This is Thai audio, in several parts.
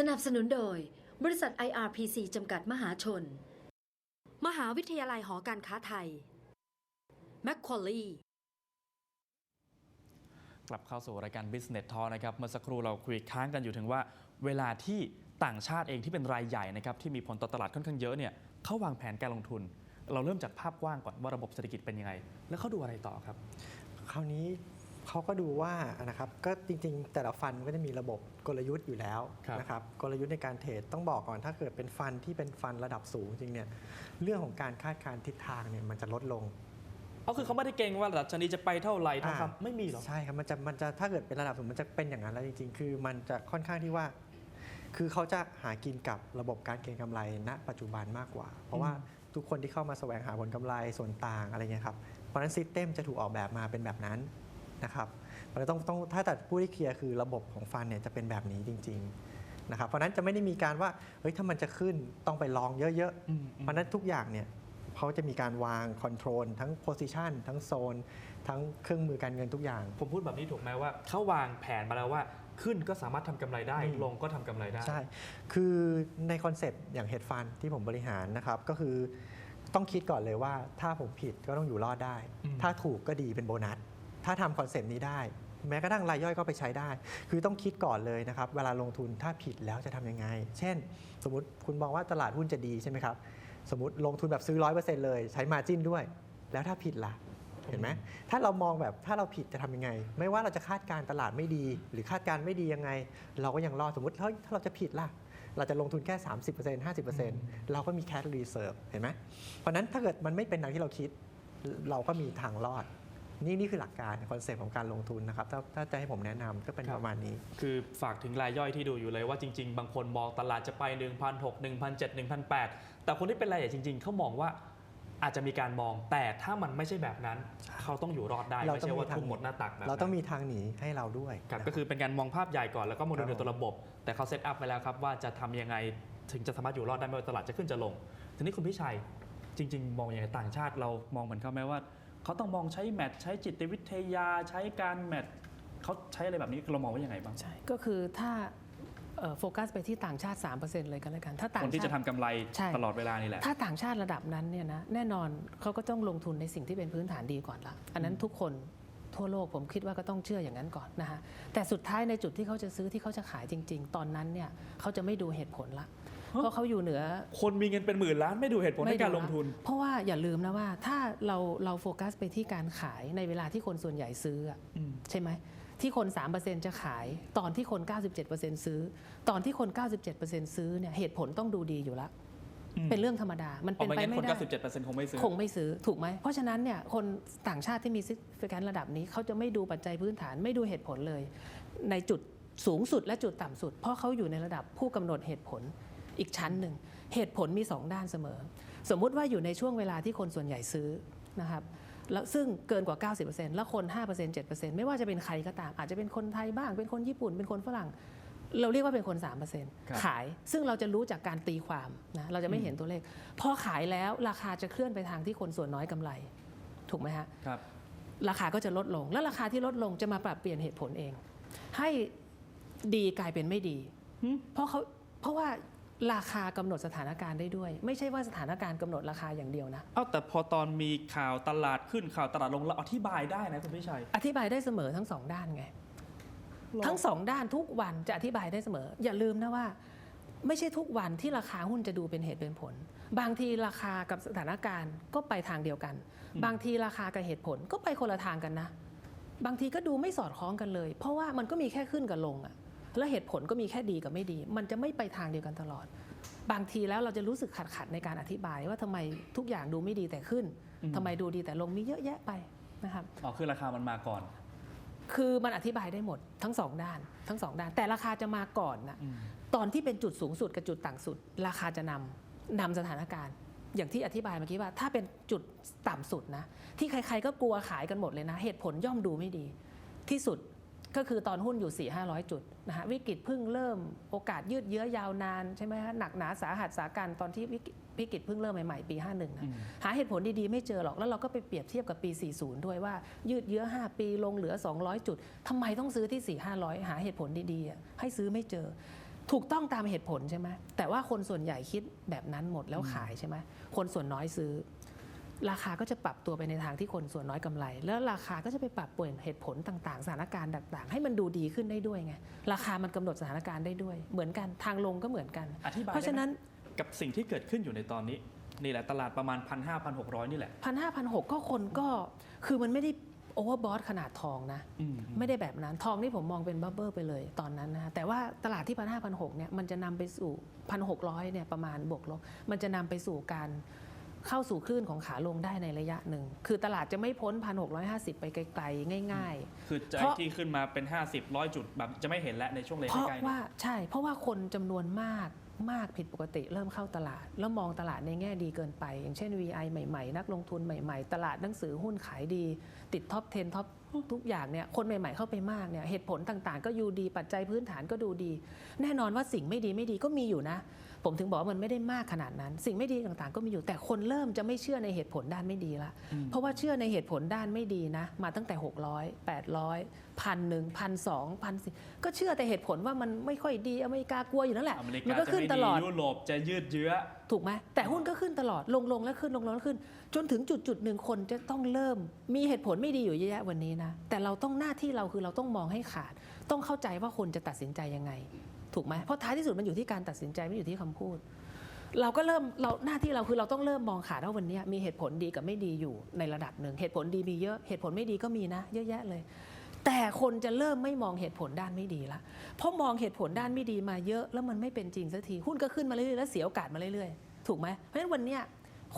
สนับสนุนโดย บริษัท IRPC จำกัดมหาชน มหาวิทยาลัยหอการค้าไทยแมคควอลีกลับเข้าสู่รายการ Business Talk นะครับ เมื่อสักครู่เราคุยค้างกันอยู่ถึงว่า เวลาที่ต่างชาติเองที่เป็นรายใหญ่นะครับที่มีผลต่อตลาดค่อนข้างเยอะเนี่ยเขาวางแผนการลงทุน เราเริ่มจากภาพกว้างก่อนว่าระบบเศรษฐกิจเป็นยังไง แล้วเขาดูอะไรต่อครับ คราวนี้ เขาก็ดูว่านะครับก็จริงๆ แต่ละฟันก็จะมีระบบกลยุทธ์อยู่แล้วครับนะครับกลยุทธ์ในการเทรดต้องบอกก่อนถ้าเกิดเป็นฟันที่เป็นฟันระดับสูงจริงเนี่ยเรื่องของการคาดการณ์ทิศทางเนี่ยมันจะลดลงเอาคือเขาไม่ได้เก่งว่าดัชนีจะไปเท่าไหร่ทองอ่าคำไม่มีหรอกใช่ครับมันจะมันจะถ้าเกิดเป็นระดับสูงมันจะเป็นอย่างนั้นแล้วจริง ๆ คือมันจะค่อนข้างที่ว่า คือเขาจะหากินกับระบบการเก็งกำไรณ ปัจจุบันมากกว่า เพราะว่าทุกคนที่เข้ามาแสวงหาผลกำไรส่วนต่างอะไรเงี้ยครับเพราะฉะนั้นซิสเต็มจะถูกออกแบบมาเป็นแบบนั้น นะครับมันต้องต้องถ้าตัดผู้ที่เคลียร์คือระบบของฟันเนี่ยจะเป็นแบบนี้จริง ๆนะครับ เพราะฉะนั้นจะไม่ได้มีการว่าเฮ้ยถ้ามันจะขึ้นต้องไปลองเยอะอืมๆเพราะฉะนั้นทุกอย่างเนี่ยเขาจะมีการวางคอนโทรลทั้งโพซิชันทั้งโซน ทั้งเครื่องมือการเงินทุกอย่าง ผมพูดแบบนี้ถูกไหมว่าเขาวางแผนมาแล้วว่าขึ้นก็สามารถทำกำไรได้อืมลงก็ทำกำไรได้ ใช่ คือในคอนเซปต์อย่างเฮดฟันที่ผมบริหารนะครับ ก็คือต้องคิดก่อนเลยว่าถ้าผมผิดก็ต้องอยู่รอดได้อืมถ้าถูกก็ดีเป็นโบนัส ถ้าทำคอนเซปต์นี้ได้ แม้กระทั่งรายย่อยก็ไปใช้ได้ คือต้องคิดก่อนเลยนะครับ เวลาลงทุนถ้าผิดแล้วจะทำยังไง เช่น สมมติคุณมองว่าตลาดหุ้นจะดีใช่ไหมครับ สมมติลงทุนแบบซื้อร้อยเปอร์เซ็นต์เลย ใช้มาจิ้นด้วย แล้วถ้าผิดล่ะเห็นไหมถ้าเรามองแบบถ้าเราผิดจะทำยังไง ไม่ว่าเราจะคาดการตลาดไม่ดี หรือคาดการณ์ไม่ดียังไง เราก็ยังรอดสมมติเฮ้ยถ้าเราจะผิดล่ะ เราจะลงทุนแค่ 30% 50%เราก็มี cash reserve เห็นไหมเพราะฉะนั้นถ้าเกิดมันไม่เป็นดังที่เราคิด เราก็มีทางรอด นี่นี่คือหลักการคอนเซ็ปต์ของการลงทุนนะครับถ้าถ้าจะให้ผมแนะนำก็เป็นครับประมาณนี้ คือฝากถึงรายย่อยที่ดูอยู่เลยว่าจริง ๆ บางคนมองตลาดจะไป 1 6 0 0 1 7 0 0 1,800แต่คนที่เป็นรายใหญ่จริง ๆเขามองว่าอาจจะมีการมองแต่ถ้ามันไม่ใช่แบบนั้น เขาต้องอยู่รอดได้เราไม่ต้องใช่ว่ามีทางทุ่มหมดหน้าตักแบบเราต้องนั้นมีทางหนีให้เราด้วยครับนะก็คือเป็นการมองภาพใหญ่ก่อนแล้วก็มองครับดูตัวระบบ แต่เขาเซตอัพไว้แล้วครับว่าจะทำยังไงถึงจะสามารถอยู่รอดได้ไม่ว่าตลาดจะขึ้นจะลงทีนี้คุณพิชัยจริง ๆ มองยังไงต่างชาติเรามองเหมือนเขาไหมว่า เขาต้องมองใช้แมทใช้จิตวิทยาใช้การแมทเขาใช้อะไรแบบนี้เรามองว่ายังไงบ้างใช่ก็คือถ้าเอ่อโฟกัสไปที่ต่างชาติ 3%เลยกันแล้วกันถ้าต่างคนที่จะชาทำติกำไรใช่ตลอดเวลานี่แหละถ้าต่างชาติระดับนั้นเนี่ยนะแน่นอนเขาก็ต้องลงทุนในสิ่งที่เป็นพื้นฐานดีก่อนละอันนั้นทุกคนทั่วโลกผมคิดว่าก็ต้องเชื่ออย่างนั้นก่อนนะฮะแต่สุดท้ายในจุดที่เขาจะซื้อที่เขาจะขายจริง ๆ ตอนนั้นเนี่ยเขาจะไม่ดูเหตุผลละฮะ เพราะเขาอยู่เหนือ คนมีเงินเป็นหมื่นล้านไม่ดูเหตุผลในการไม่ดูลงทุน เพราะว่าอย่าลืมนะว่าถ้าเราเราโฟกัสไปที่การขายในเวลาที่คนส่วนใหญ่ซื้ออะอืมใช่ไหมที่คน 3%จะขาย ตอนที่คน 97%ซื้อ ตอนที่คน 97%ซื้อเนี่ยเหตุผลต้องดูดีอยู่แล้วเป็นเรื่องธรรมดา มันเอาเป็นไม่ไปงั้นคไม่นได้ 97%คงไม่ซื้อ คงไม่ซื้อ ถูกไหม เพราะฉะนั้นเนี่ย คนต่างชาติที่มีซิฟิแกนระดับนี้ เขาจะไม่ดูปัจจัยพื้นฐาน ไม่ดูเหตุผลเลย ในจุดสูงสุดและจุดต่ำสุด เพราะเขาอยู่ในระดับผู้กำหนดเหตุผล อีกชั้นหนึ่ง เหตุผลมีสองด้านเสมอ สมมุติว่าอยู่ในช่วงเวลาที่คนส่วนใหญ่ซื้อนะครับแล้วซึ่งเกินกว่า 90%แล้วคน 5% 7%ไม่ว่าจะเป็นใครก็ตาม อาจจะเป็นคนไทยบ้าง เป็นคนญี่ปุ่น เป็นคนฝรั่ง เราเรียกว่าเป็นคนครับ3%ขาย ซึ่งเราจะรู้จากการตีความนะ เราจะไม่เห็นตัวเลข พอขายแล้วราคาจะเคลื่อนไปทางที่คนส่วนน้อยกำไร ถูกไหมฮะครับ ราคาก็จะลดลง แล้วราคาที่ลดลงจะมาปรับเปลี่ยนเหตุผลเอง ให้ดีกลายเป็นไม่ดี เพราะเขาเพราะว่า ราคากำหนดสถานการณ์ได้ด้วย ไม่ใช่ว่าสถานการณ์กำหนดราคาอย่างเดียวนะเอ้าแต่พอตอนมีข่าวตลาดขึ้นข่าวตลาดลงเราอธิบายได้นะคุณพิชัย อธิบายได้เสมอทั้งสองด้านไง ทั้งสองด้านทุกวันจะอธิบายได้เสมอ อย่าลืมนะว่า ไม่ใช่ทุกวันที่ราคาหุ้นจะดูเป็นเหตุเป็นผล บางทีราคากับสถานการณ์ก็ไปทางเดียวกัน บางทีราคากับเหตุผลก็ไปคนละทางกันนะ บางทีก็ดูไม่สอดคล้องกันเลย เพราะว่ามันก็มีแค่ขึ้นกับลงอะ แล้วเหตุผลก็มีแค่ดีกับไม่ดี มันจะไม่ไปทางเดียวกันตลอด บางทีแล้วเราจะรู้สึกขัดขัดๆในการอธิบายว่าทำไมทุกอย่างดูไม่ดีแต่ขึ้นทำไมดูดีแต่ลงมีเยอะแยะไปนะครับอ๋อคือราคามันมาก่อน คือมันอธิบายได้หมดทั้งสองด้าน ทั้งสองด้าน แต่ราคาจะมาก่อนนะตอนที่เป็นจุดสูงสุดกับจุดต่ำสุด ราคาจะนำนำสถานการณ์อย่างที่อธิบายเมื่อกี้ว่าถ้าเป็นจุดต่ำสุดนะ ที่ใครๆก็กลัวขายกันหมดเลยนะ เหตุผลย่อมดูไม่ดี ที่สุด ก็คือตอนหุ้นอยู่4 5 0 0จุดนะฮะวิกฤตเพิ่งเริ่มโอกาสยืดเยื้อยาวนานใช่ไหมฮะหนักหนาสาหัสสากันตอนที่วิกฤตวิกฤตเพิ่งเริ่มใหม่ๆปี 51นะหาเหตุผลดีๆไม่เจอหรอก แล้วเราก็ไปเปรียบเทียบกับปี 40 ด้วยว่า ยืดเยื้อ 5 ปีลงเหลือ 200 จุดทำไมต้องซื้อที่ 4 5 0 0 หาเหตุผลดีๆอะให้ซื้อไม่เจอ ถูกต้องตามเหตุผลใช่ไหมแต่ว่าคนส่วนใหญ่คิดแบบนั้นหมดแล้วขายใช่ไหมคนส่วนน้อยซื้อ ราคาก็จะปรับตัวไปในทางที่คนส่วนน้อยกำไร แล้วราคาก็จะไปปรับเปลี่ยนเหตุผลต่างๆ สถานการณ์ต่างๆ ให้มันดูดีขึ้นได้ด้วยไงราคามันกำหนดสถานการณ์ได้ด้วย เหมือนกันทางลงก็เหมือนกันอธิบายเพราะฉะนั้นได้ไหมกับสิ่งที่เกิดขึ้นอยู่ในตอนนี้นี่แหละตลาดประมาณ 1,500 1,600 นี่แหละพันห้าพันหกก็คนก็คือมันไม่ได้โอเวอร์บอทขนาดทองนะอืมไม่ได้แบบนั้นทองนี่ผมมองเป็นบับเบิลไปเลยตอนนั้นนะแต่ว่าตลาดที่พันห้าพันหกเนี่ยมันจะนำไปสู่พันหกร้อยเนี่ยประมาณบวกลบมันจะนำไปสู่การ เข้าสู่คลื่นของขาลงได้ในระยะหนึ่ง คือตลาดจะไม่พ้นพันหกไปไกลๆ ง่าย ๆ คือใจเพราะที่ขึ้นมาเป็น 50 100 จุดแบบจะไม่เห็นแล้วในช่วงเลนเพราะใกล้ๆนี้ว่าใช่ เพราะว่าคนจำนวนมากมากผิดปกติเริ่มเข้าตลาด แล้วมองตลาดในแง่ดีเกินไป อย่างเช่น VI ใหม่ๆ นักลงทุนใหม่ๆ ตลาดหนังสือหุ้นขายดี ติดท็อป 10 ท็อปทุกอย่างเนี่ยคนใหม่ๆเข้าไปมากเนี่ยเหตุผลต่างๆ ก็อยู่ดีปัจจัยพื้นฐานก็ดูดี แน่นอนว่าสิ่งไม่ดีไม่ดีก็มีอยู่นะ ผมถึงบอกว่ามันไม่ได้มากขนาดนั้น สิ่งไม่ดีต่างๆ ก็มีอยู่แต่คนเริ่มจะไม่เชื่อในเหตุผลด้านไม่ดีละอืมเพราะว่าเชื่อในเหตุผลด้านไม่ดีนะ มาตั้งแต่ 600 800พันหนึ่งพันสองพันสี่ก็เชื่อแต่เหตุผลว่ามันไม่ค่อยดีอเมริกากลัวอยู่นั่นแหละอเมริมักาก็จะขึ้นไม่ตดีลอดยุโรปจะยืดเยื้อถูกไหมแต่หุ้นก็ขึ้นตลอดลงลงแล้วขึ้นลงลงแล้วขึ้น จนถึงจุดจุดหนึ่งคนจะต้องเริ่ม มีเหตุผลไม่ดีอยู่เยอะแยะวันนี้นะแต่เราต้องหน้าที่เราคือเราต้องมองให้ขาด ต้องเข้าใจว่าคนจะตัดสินใจยังไง ถูกไหมเพราะท้ายที่สุดมันอยู่ที่การตัดสินใจไม่อยู่ที่คำพูด เราก็เริ่มเราหน้าที่เราคือเราต้องเริ่มมองขาดว่าวันนี้มีเหตุผลดีกับไม่ดีอยู่ในระดับหนึ่งเหตุผลดีมีเยอะเหตุผลไม่ดีก็มีนะ เยอะแยะเลย แต่คนจะเริ่มไม่มองเหตุผลด้านไม่ดีละเพราะมองเหตุผลด้านไม่ดีมาเยอะ แล้วมันไม่เป็นจริงสักทีหุ้นก็ขึ้นมาเรื่อยๆแล้วเสียโอกาสมาเรื่อยๆถูกไหมเพราะฉะนั้นวันนี้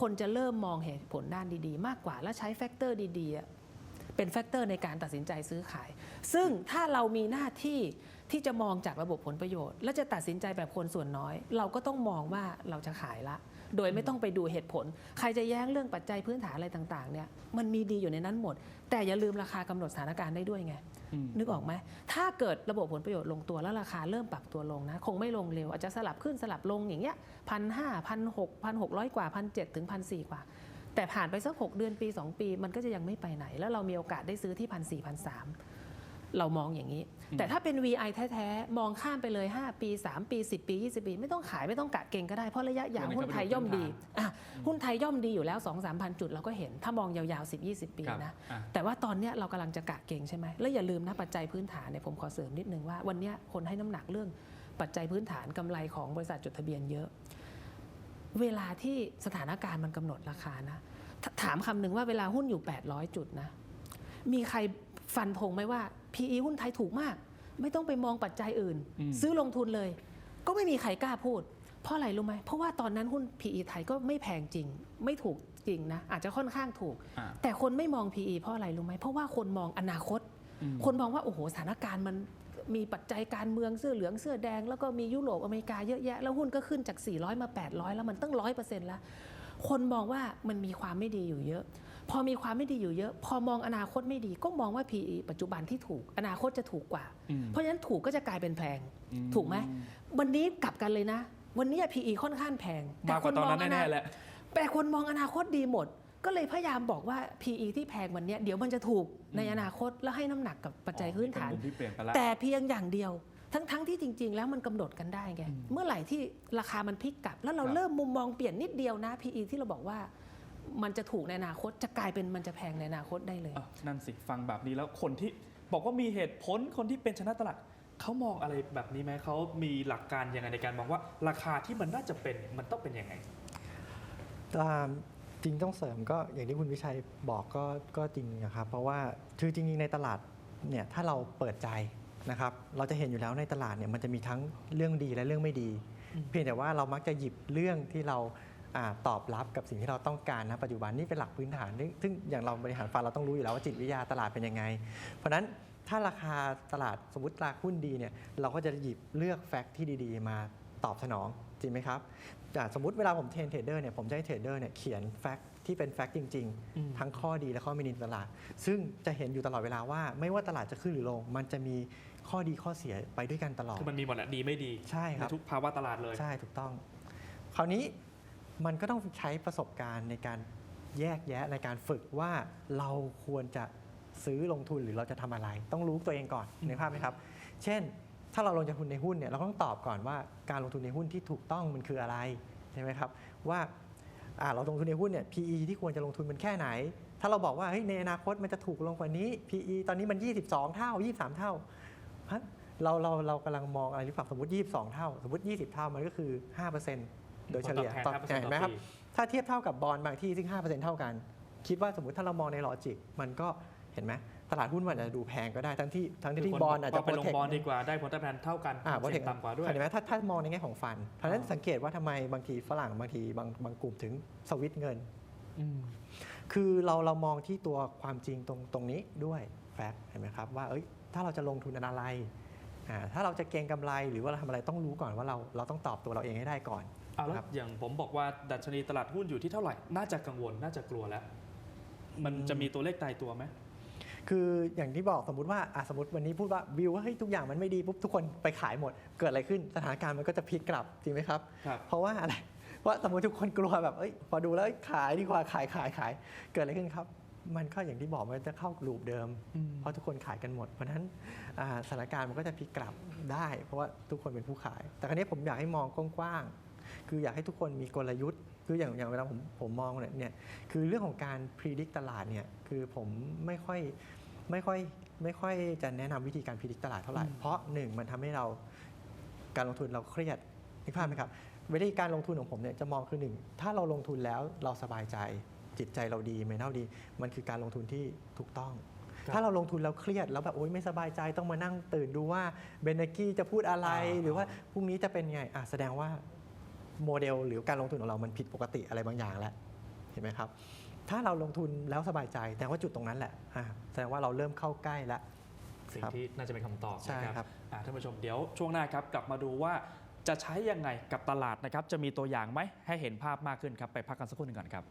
คนจะเริ่มมองเหตุผลด้านดีๆ มากกว่าแล้วใช้แฟกเตอร์ดีๆเป็นแฟกเตอร์ในการตัดสินใจซื้อขาย ซึ่งถ้าเรามีหน้าที่ ที่จะมองจากระบบผลประโยชน์ และจะตัดสินใจแบบคนส่วนน้อย เราก็ต้องมองว่าเราจะขายละ โดยไม่ต้องไปดูเหตุผล ใครจะแย้งเรื่องปัจจัยพื้นฐานอะไรต่างๆเนี่ยมันมีดีอยู่ในนั้นหมด แต่อย่าลืมราคากำหนดสถานการณ์ได้ด้วยไงอืมนึกออกไหมถ้าเกิดระบบผลประโยชน์ลงตัวแล้วราคาเริ่มปรับตัวลงนะ คงไม่ลงเร็ว อาจจะสลับขึ้นสลับลงอย่างเงี้ยพันห้าพันหกพันหกร้อยกว่าพันเจ็ดถึงพันสี่กว่า แต่ผ่านไปสักหกเดือนปี 2 ปี มันก็จะยังไม่ไปไหน แล้วเรามีโอกาสได้ซื้อที่พันสี่พันสาม เรามองอย่างนี้อืมแต่ถ้าเป็น VI แท้ๆ มองข้ามไปเลย 5 ปี 3 ปี 10 ปี 20 ปี ไม่ต้องขายไม่ต้องกะเก่งก็ได้ เพราะระยะยาวหุ้นไทยย่อมดีอะหุ้นไทยย่อมดีอยู่แล้ว 2 3พันจุดเราก็เห็น ถ้ามองยาวๆ 10 20 ปีครับนะอะแต่ว่าตอนเนี้ยเรากำลังจะกะเก่งใช่ไหมแล้วอย่าลืมนะปัจจัยพื้นฐานเนี่ยผมขอเสริมนิดนึงว่าวันเนี้ยคนให้น้ำหนักเรื่องปัจจัยพื้นฐานกำไรของบริษัทจดทะเบียนเยอะ เวลาที่สถานการณ์มันกำหนดราคานะถถามคำหนึ่งว่าเวลาหุ้นอยู่ 800 จุดนะมีใคร ฟันธงไหมว่า PE หุ้นไทยถูกมาก ไม่ต้องไปมองปัจจัยอื่นอืมซื้อลงทุนเลย ก็ไม่มีใครกล้าพูด เพราะอะไรรู้ไหมเพราะว่าตอนนั้นหุ้น PE ไทยก็ไม่แพงจริง ไม่ถูกจริงนะอาจจะค่อนข้างถูกอะแต่คนไม่มอง PE เพราะอะไรรู้ไหมเพราะว่าคนมองอนาคตอืมคนมองว่าโอ้โหสถานการณ์มันมีปัจจัยการเมืองเสื้อเหลืองเสื้อแดง แล้วก็มียุโรปอเมริกาเยอะแยะ แล้วหุ้นก็ขึ้นจาก 400 มา 800 แล้วมันตั้งร้อยเปอร์เซ็นต์แล้ว คนมองว่ามันมีความไม่ดีอยู่เยอะ พอมีความไม่ดีอยู่เยอะ พอมองอนาคตไม่ดีก็มองว่า PE ปัจจุบันที่ถูก อนาคตจะถูกกว่าอืมเพราะฉะนั้นถูกก็จะกลายเป็นแพงอืถูกไหมวันนี้กลับกันเลยนะ วันนี้ PE ค่อนข้างแพงมากกว่าตอนนั้นคมงแน่ๆแหละแต่คนมองอนาคตดีหมด ก็เลยพยายามบอกว่า PE ที่แพงวันเนี้ยเดี๋ยวมันจะถูกในอนาคตแล้วให้น้ำหนักกับปัจจัยพื้นฐานเป็มุมที่เปลี่ยนไปแล้วแต่เพียงอย่างเดียวทั้งๆที่จริง ๆ แล้วมันกำหนดกันได้ไงอืมเมื่อไหร่ที่ราคามันพลิกกลับ แล้วเราครับเริ่มมุมมองเปลี่ยนนิดเดียวนะ PE ที่เราบอกว่า มันจะถูกในอนาคตจะกลายเป็นมันจะแพงในอนาคตได้เลยอะนั่นสิฟังแบบนี้แล้วคนที่บอกว่ามีเหตุผลคนที่เป็นชนะตลาดเขามองอะไรแบบนี้ไหมเขามีหลักการยังไงในการมองว่าราคาที่มันน่าจะเป็นมันต้องเป็นยังไงอ่าจริงต้องเสริมก็อย่างที่คุณวิชัยบอกก็ก็จริงนะครับ เพราะว่าคือจริงๆในตลาดเนี่ยถ้าเราเปิดใจนะครับเราจะเห็นอยู่แล้วในตลาดเนี่ยมันจะมีทั้งเรื่องดีและเรื่องไม่ดีอืมเพียงแต่ว่าเรามักจะหยิบเรื่องที่เราอา ตอบรับกับสิ่งที่เราต้องการนะปัจจุบันนี่เป็นหลักพื้นฐานซึ่งซึ่งอย่างเราบริหารฟันเราต้องรู้อยู่แล้วว่าจิตวิทยาตลาดเป็นยังไง เพราะฉะนั้นถ้าราคาตลาดสมมติราคาหุ้นดีเนี่ยเราก็จะหยิบเลือกแฟกต์ที่ดีๆ มาตอบสนองจริงไหมครับอ่าสมมติเวลาผมเทรนเทรดเดอร์เนี่ยผมจะให้เทรดเดอร์เนี่ยเขียนแฟกต์ที่เป็นแฟกต์จริงอืมๆทั้งข้อดีและข้อไม่ดีในตลาด ซึ่งจะเห็นอยู่ตลอดเวลาว่า ไม่ว่าตลาดจะขึ้นหรือลง มันจะมีข้อดีข้อเสียไปด้วยกันตลอดคือมันมีหมดแหละดีไม่ดีใช่ครับในทุกภาวะตลาดเลยใช่ถูกต้อง คราวนี้ มันก็ต้องใช้ประสบการณ์ในการแยกแยะในการฝึกว่าเราควรจะซื้อลงทุนหรือเราจะทำอะไร ต้องรู้ตัวเองก่อนอืมนึกภาพไหมครับ เช่น ถ้าเราลงทุนในหุ้นเนี่ยเราก็ต้องตอบก่อนว่าการลงทุนในหุ้นที่ถูกต้องมันคืออะไรใช่ไหมครับว่าอ่าเราลงทุนในหุ้นเนี่ย PE ที่ควรจะลงทุนมันแค่ไหน ถ้าเราบอกว่าเฮ้ยในอนาคตมันจะถูกลงกว่านี้ PE ตอนนี้มัน 22 เท่า 23 เท่าฮะเราเราเรากำลังมองอะไรหรือเปล่าสมมติ 22 เท่า สมมติ 20 เท่ามันก็คือ 5% โดยเฉลี่ยผลตอบแทน5%เห็นไหมครับต่อปีถ้าเทียบเท่ากับบอลบางที่ซึ่ง 5%เท่ากัน คิดว่าสมมติถ้าเรามองในลอจิกมันก็เห็นไหมตลาดหุ้นมันอาจจะดูแพงก็ได้ทั้งที่ทั้งคืที่คนบอลอาจจะไปลง protect บอลดีกว่าได้ผลตอบแทนเท่ากันอ่าเสี่ยงต่ำกว่าด้วยเห็นไหมถ้าถ้ามองในแง่ของฟันเพราะฉะนั้นอ่าสังเกตว่าทำไมบางทีฝรั่งบางทีบางบางกลุ่มถึงสวิตช์เงินอืมคือเราเรามองที่ตัวความจริงตรงตรงนี้ด้วยแฟกต์เห็นไหมครับว่าเอ้ยถ้าเราจะลงทุนอะไรอ่าถ้าเราจะเก็งกำไรหรือว่าเราทำอะไรต้องรู้ก่อนว่าเราเราต้องตอบตัวเราเองให้ได้ก่อน เอาแล้วครับอย่างผมบอกว่าดัชนีตลาดหุ้นอยู่ที่เท่าไหร่ น่าจะกังวลน่าจะกลัวแล้ว มันจะมีตัวเลขตายตัวไหมคืออย่างที่บอกสมมติว่าอะสมมติวันนี้พูดว่าวิวว่าเฮ้ยทุกอย่างมันไม่ดีปุ๊บทุกคนไปขายหมด เกิดอะไรขึ้นสถานการณ์มันก็จะพลิกกลับจริงไหมครับครับเพราะว่าอะไรว่าสมมติทุกคนกลัวแบบเอ้ยพอดูแล้วเอ้ยขายดีกว่าขายขายขายเกิดอะไรขึ้นครับ มันก็อย่างที่บอกมันจะเข้าลูปเดิม เพราะทุกคนขายกันหมด เพราะฉะนั้นอ่าสถานการณ์มันก็จะพลิกกลับได้ เพราะว่าทุกคนเป็นผู้ขาย แต่ครั้นี้ผมอยากให้มองกว้างๆ คืออยากให้ทุกคนมีกลยุทธ์ คืออย่างอย่างเวลาผมผมมองเนี่ยเนี่ยคือเรื่องของการพิจิตตลาดเนี่ย คือผมไม่ค่อยไม่ค่อยไม่ค่อยจะแนะนำวิธีการพิจิตตลาดเท่าไหร่อืมเพราะหนึ่งมันทำให้เราการลงทุนเราเครียดนึกภาพไหมครับวิธีการลงทุนของผมเนี่ยจะมองคือหนึ่งถ้าเราลงทุนแล้วเราสบายใจจิตใจเราดีไม่เท่าดี มันคือการลงทุนที่ถูกต้องครับถ้าเราลงทุนแล้วเครียดแล้วแบบโอ๊ยไม่สบายใจต้องมานั่งตื่นดูว่าเบนเนกี้จะพูดอะไรอ่าหรือว่าพรุ่งนี้จะเป็นไงอะแสดงว่า โมเดลหรือการลงทุนของเรามันผิดปกติอะไรบางอย่างแล้วเห็นไหมครับ ถ้าเราลงทุนแล้วสบายใจแต่ว่าจุดตรงนั้นแหละอะแสดงว่าเราเริ่มเข้าใกล้แล้วสิ่งครับที่น่าจะเป็นคำตอบใช่นะครับอ่าท่านผู้ชมเดี๋ยวช่วงหน้าครับกลับมาดูว่าจะใช้ยังไงกับตลาดนะครับ จะมีตัวอย่างไหมให้เห็นภาพมากขึ้นครับ ไปพักกันสักครู่หนึ่งก่อนครับ